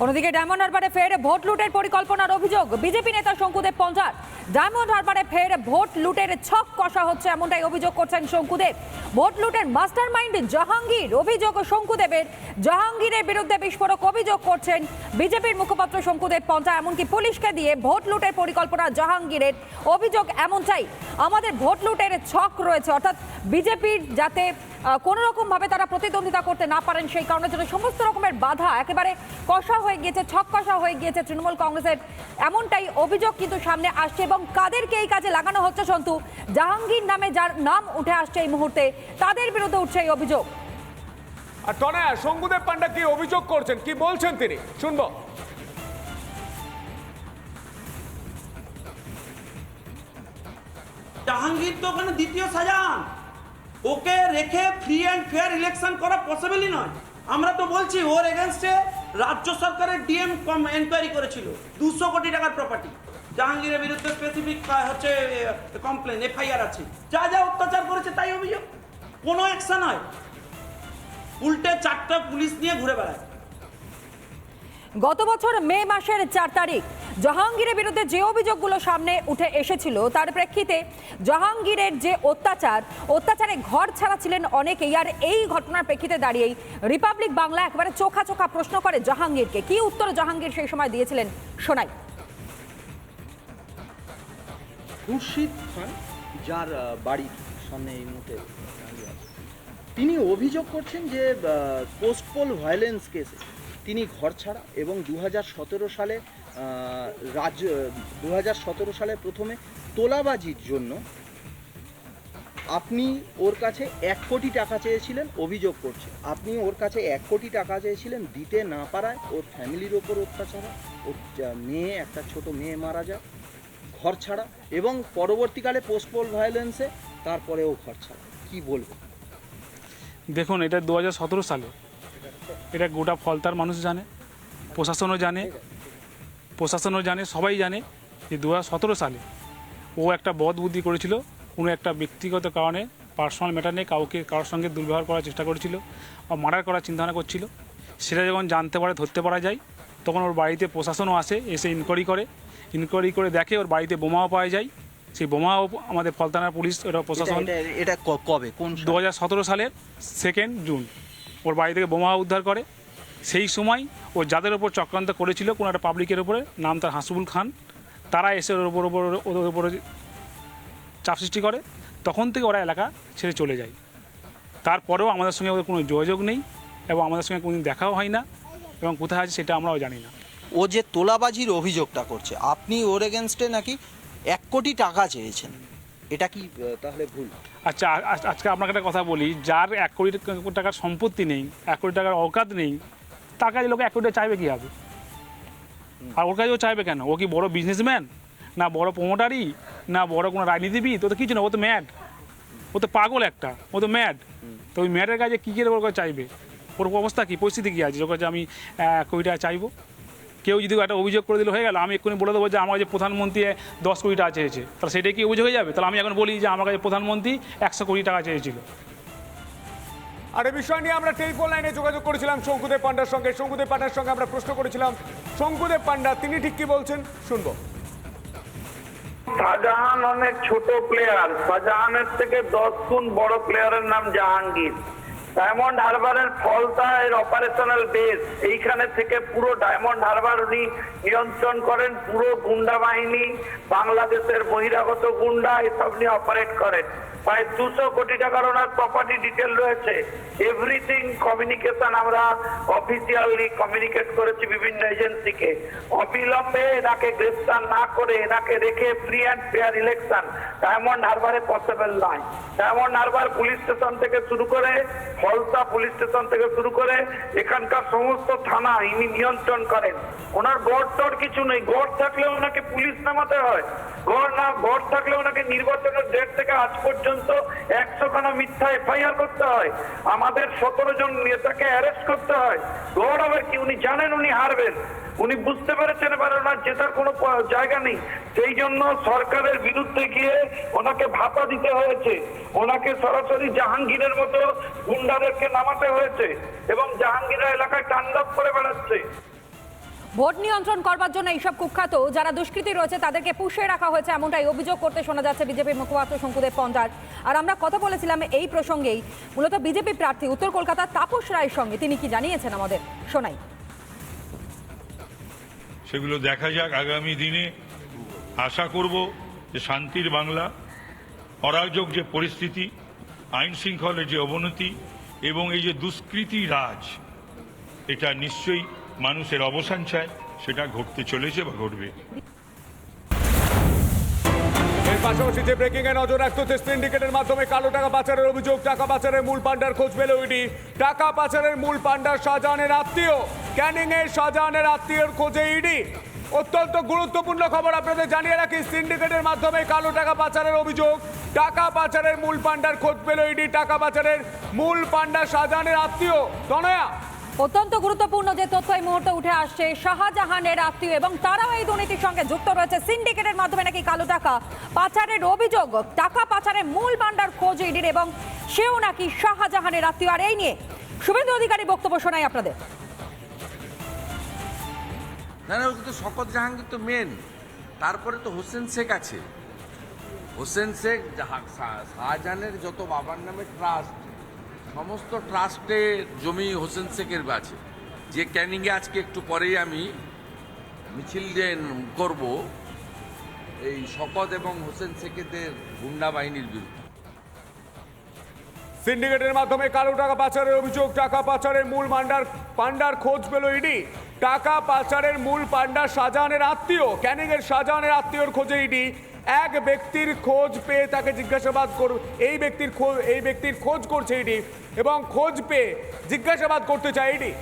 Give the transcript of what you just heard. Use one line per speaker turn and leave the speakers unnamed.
অন্যদিকে ডায়মন্ড হারবারে ফের ভোট লুটের পরিকল্পনার অভিযোগ বিজেপি নেতা শঙ্কুদেব পঞ্চার ডায়মন্ড হারবারে ফের ভোট লুটের ছক কষা হচ্ছে এমনটাই অভিযোগ করছেন শঙ্কুদেব। ভোট লুটের মাস্টার মাইন্ড জাহাঙ্গীর, অভিযোগ শঙ্কুদেবের। জাহাঙ্গীরের বিরুদ্ধে বিস্ফোরক অভিযোগ করছেন বিজেপির মুখপাত্র শঙ্কুদেব পঞ্চা এমনকি পুলিশকে দিয়ে ভোট লুটের পরিকল্পনা জাহাঙ্গীরের। অভিযোগ এমনটাই, আমাদের ভোট লুটের ছক রয়েছে, অর্থাৎ বিজেপির যাতে কোনো রকম ভাবে তারা প্রতিদ্বন্দ্বিতা করতে না পারেন সেই কারণের জন্য সমস্ত রকমের বাধা একেবারে কষা হয়ে গিয়েছে, ছক কষা হয়ে গিয়েছে তৃণমূল কংগ্রেসের, এমনটাই অভিযোগ কিন্তু সামনে আসছে এবং কাদেরকে এই কাজে লাগানো হচ্ছে সন্তু? জাহাঙ্গীর নামে যার নাম উঠে আসছে এই মুহূর্তে তাদের বিরুদ্ধে উঠছে এই অভিযোগ।
আর তনয়া শঙ্কুদেব পান্ডা কি অভিযোগ করছেন? কি বলছেন তিনি? শুনব।
জাহাঙ্গীর তো ওখানে দ্বিতীয় সাজান। ওকে রেখে ফ্রি অ্যান্ড ফেয়ার ইলেকশন করা পসিবলই নয়। আমরা তো বলছি ওর এগেনস্টে রাজ্য সরকারের ডিএম কম এনকোয়ারি করেছিল। দুশো কোটি টাকার প্রপার্টি জাহাঙ্গীরের বিরুদ্ধে স্পেসিফিক হচ্ছে কমপ্লেন এফআইআর আছে। যা যা অত্যাচার করেছে তাই অভিযোগ। কোনো অ্যাকশন হয় উল্টে চারটা পুলিশ নিয়ে ঘুরে বেড়ায়।
গত বছর মে মাসের চার তারিখ, জাহাঙ্গীরের বিরুদ্ধে যে অভিযোগগুলো সামনে উঠে এসেছিল, তার প্রেক্ষিতে জাহাঙ্গীরের যে অত্যাচার, অত্যাচারে ঘর ছাড়া ছিলেন অনেকেই, আর এই ঘটনার প্রেক্ষিতে দাঁড়িয়েই রিপাবলিক বাংলা একেবারে চোখা চোখা প্রশ্ন করে জাহাঙ্গীরকে। কি উত্তর জাহাঙ্গীর সেই সময় দিয়েছিলেন? শোনাই।
খুরশিদ খান, যার বাড়ির সামনে এই মুহূর্তে তিনি অভিযোগ করছেন যে পোস্টপোল ভায়োলেন্স কেসে তিনি ঘর ছাড়া এবং দু হাজার সতেরো সালে রাজ্য দু সালে প্রথমে তোলাবাজির জন্য আপনি ওর কাছে এক কোটি টাকা চেয়েছিলেন, অভিযোগ করছে। আপনি ওর কাছে এক কোটি টাকা চেয়েছিলেন, দিতে না পারায় ওর ফ্যামিলির ওপর অত্যাচার ওর মেয়ে, একটা ছোট মেয়ে মারা যায়। ঘর ছাড়া এবং পরবর্তীকালে পোস্টপোল ভায়োলেন্সে তারপরেও ঘর ছাড়া। কি বলব?
দেখুন, এটা দু হাজার সতেরো সালে। এটা গোটা ফলতার মানুষ জানে, প্রশাসনও জানে প্রশাসনও জানে, সবাই জানে যে দু হাজার সতেরো সালে ও একটা বদ বুদ্ধি করেছিল, কোনো একটা ব্যক্তিগত কারণে পার্সোনাল ম্যাটার নিয়ে কাউকে, কারোর সঙ্গে দুর্ব্যবহার করার চেষ্টা করেছিল বা মার্ডার করার চিন্তাভাবনা করছিল। সেটা যখন জানতে পারে, ধরতে পারা যায় তখন ওর বাড়িতে প্রশাসনও আসে এসে ইনকোয়ারি করে। ইনকোয়ারি করে দেখে ওর বাড়িতে বোমাও পাওয়া যায়। সেই বোমাও আমাদের ফলতানার পুলিশ ওরা প্রশাসন
এটা- এটা- এটা কবে? কোন
দু হাজার সতেরো সালের সেকেন্ড জুন ওর বাড়ি থেকে বোমা উদ্ধার করে। সেই সময় ও যাদের ওপর চক্রান্ত করেছিল কোনো একটা পাবলিকের ওপরে নাম তার হাসিবুল খান। তারা এসে ওর ওপর ওপর ওদের উপরে চাপ সৃষ্টি করে। তখন থেকে ওরা এলাকা ছেড়ে চলে যায়। তারপরেও আমাদের সঙ্গে ওদের কোনো যোগাযোগ নেই এবং আমাদের সঙ্গে কোনোদিন দেখাও হয় না। এবং কোথায় আছে সেটা আমরাও জানি না।
ও যে তোলাবাজির অভিযোগটা করছে আপনি ওর এগেনস্টে নাকি এক কোটি টাকা চেয়েছেন? এটা কি তাহলে ভুল?
আচ্ছা আজকে আপনাকে একটা কথা বলি যার এক কোটি টাকার সম্পত্তি নেই এক কোটি টাকার অকাত নেই তার কাছে লোকে এক কোটি চাইবে কী হবে আর ওর কাছেও চাইবে কেন? ও কি বড় বিজনেসম্যান না বড় প্রমোটারই না বড় কোনো রাজনীতিবিদ? ও তো কিছু না ও তো ম্যাড ও তো পাগল একটা ও তো ম্যাড তো ওই ম্যাডের কাছে কী করে ওর কাছে চাইবে? অবস্থা কী? পরিস্থিতি কী? আছে কাছে আমি এক কোটি টাকা চাইব। কেউ যদি একটা অভিযোগ করে দিলে হয়ে গেল। আমি এক্ষুনি বলে দেবো যে আমার কাছে প্রধানমন্ত্রী দশ কোটি টাকা চেয়েছে তাহলে সেটাই কি অভিযোগ হয়ে যাবে? তাহলে আমি এখন বলি যে আমার কাছে প্রধানমন্ত্রী একশো কোটি টাকা চেয়েছিল।
আর এই বিষয় নিয়ে আমরা টেলিফোন লাইনে যোগাযোগ করেছিলাম শঙ্কুদেব পান্ডার সঙ্গে। শঙ্কুদেব পান্ডার সঙ্গে আমরা প্রশ্ন করেছিলাম শঙ্কুদেব পান্ডা তিনি ঠিক কি বলছেন? শুনব।
শাহজাহান অনেক ছোট প্লেয়ার শাহজাহানের থেকে দশ গুণ বড় প্লেয়ারের নাম জাহাঙ্গীর। ডায়মন্ড হারবারের ফলতা এর অপারেশনাল বেস এইখানে থেকে পুরো ডায়মন্ড হারবার উনি নিয়ন্ত্রণ করেন, পুরো গুন্ডা বাহিনী, বাংলাদেশের বহিরাগত গুন্ডা, এসব নিয়ে অপারেট করেন। প্রায় দুশো কোটি টাকার ওনার প্রপার্টি ডিটেল রয়েছে। এভরিথিং কমিউনিকেশন আমরা অফিসিয়ালি কমিউনিকেট করেছি বিভিন্ন এজেন্সিকে অবিলম্বে এনাকে গ্রেফতার না করে এনাকে রেখে free and fair election Diamond হারবারে possible নয়। ডায়মন্ড হারবার পুলিশ স্টেশন থেকে শুরু করে ফলসা পুলিশ স্টেশন থেকে শুরু করে, এখানকার সমস্ত থানা ইনি নিয়ন্ত্রণ করেন। ওনার গড় টড় কিছু নেই। গড় থাকলে ওনাকে পুলিশ নামাতে হয়। গড় না, গড় থাকলে নির্বাচনের ডেট থেকে আজ পর্যন্ত একশো খানা মিথ্যা এফআইআর করতে হয়। আমাদের সতেরো জন নেতাকে অ্যারেস্ট করতে হয়। গড় আবার কি, উনি জানেন, উনি হারবেন। উনি বুঝতে পেরেছেন এবার ওনার জেতার কোনো জায়গা নেই। সেই জন্য সরকারের বিরুদ্ধে গিয়ে ওনাকে ভাতা দিতে হয়েছে। ওনাকে সরাসরি জাহাঙ্গীরের মতো গুন্ডাদেরকে নামাতে হয়েছে এবং জাহাঙ্গীরা এলাকায় টান্ডব করে বেড়াচ্ছে।
ভোট নিয়ন্ত্রণ করবার জন্য এইসব কুখ্যাত যারা দুষ্কৃতী রয়েছে, তাদেরকে পুষিয়ে রাখা হয়েছে এমনটাই অভিযোগ করতে শোনা যাচ্ছে বিজেপির মুখপাত্র শঙ্কুদেব পঞ্জার আর আমরা কথা বলেছিলাম এই প্রসঙ্গেই মূলত বিজেপি প্রার্থী উত্তর কলকাতার তাপস রায়ের সঙ্গে। তিনি কি জানিয়েছেন আমাদের? শোনাই।
সেগুলো দেখা যাক আগামী দিনে। আশা করব যে শান্তির বাংলা, অরাজক যে পরিস্থিতি, আইন শৃঙ্খলের যে অবনতি এবং এই যে দুষ্কৃতি রাজ, এটা নিশ্চয়ই মানুষের অবসান চায়, সেটা ঘটতে চলেছে বা ঘটবে।
পাশাপাশি যে ব্রেকিং এ নজর রাখতে হচ্ছে সিন্ডিকেটের মাধ্যমে কালো টাকা পাচারের অভিযোগ, টাকা পাচারের মূল পান্ডার খোঁজ পেল ইডি টাকা পাচারের মূল পান্ডার শাহজাহানের আত্মীয়। ক্যানিং এর শাহজাহানের আত্মীয়র খোঁজে ইডি। অত্যন্ত গুরুত্বপূর্ণ খবর আপনাদের জানিয়ে রাখি সিন্ডিকেটের মাধ্যমে কালো টাকা পাচারের অভিযোগ, টাকা পাচারের মূল পান্ডার খোঁজ পেল ইডি। টাকা পাচারের মূল পান্ডা শাহজাহানের আত্মীয়, তনয়া।
অত্যন্ত গুরুত্বপূর্ণ যে তথ্য এই মুহূর্তে উঠে আসছে, শাহজাহানের আত্মীয় এবং তারাও এই দুর্নীতির সঙ্গে যুক্ত রয়েছে। সিন্ডিকেটের মাধ্যমে নাকি কালো টাকা পাচারের অভিযোগ, টাকা পাচারের মূল ভান্ডার খোঁজ ইডির এবং সেও নাকি শাহজাহানের আত্মীয়। আর এই নিয়ে শুভেন্দু অধিকারী বক্তব্য শোনাই আপনাদের।
শকত জাহাঙ্গীর তো মেন তারপরে তো হোসেন শেখ আছে। হোসেন শেখ জাহা- শাহজাহানের যত বাবার নামে ট্রাস্ট সমস্ত ট্রাস্টে জমি হোসেন শেখের আছে যে ক্যানিংয়ে আজকে একটু পরেই আমি মিছিল যে করব, এই শকত এবং হোসেন শেখেদের গুন্ডা বাহিনীর বিরুদ্ধে।
সিন্ডিকেটের মাধ্যমে কালো টাকা পাচারের অভিযোগ, টাকা পাচারের মূল পান্ডার পান্ডার খোঁজ পেল ইডি। টাকা পাচারের মূল পান্ডার শাহজাহানের আত্মীয় ক্যানিং এর শাহজাহানের আত্মীয়র খোঁজে ইডি। এক ব্যক্তির খোঁজ পেয়ে তাকে জিজ্ঞাসাবাদ করবে এই ব্যক্তির খোঁজ এই ব্যক্তির খোঁজ করছে এটি এবং খোঁজ পেয়ে জিজ্ঞাসাবাদ করতে চায় ইডি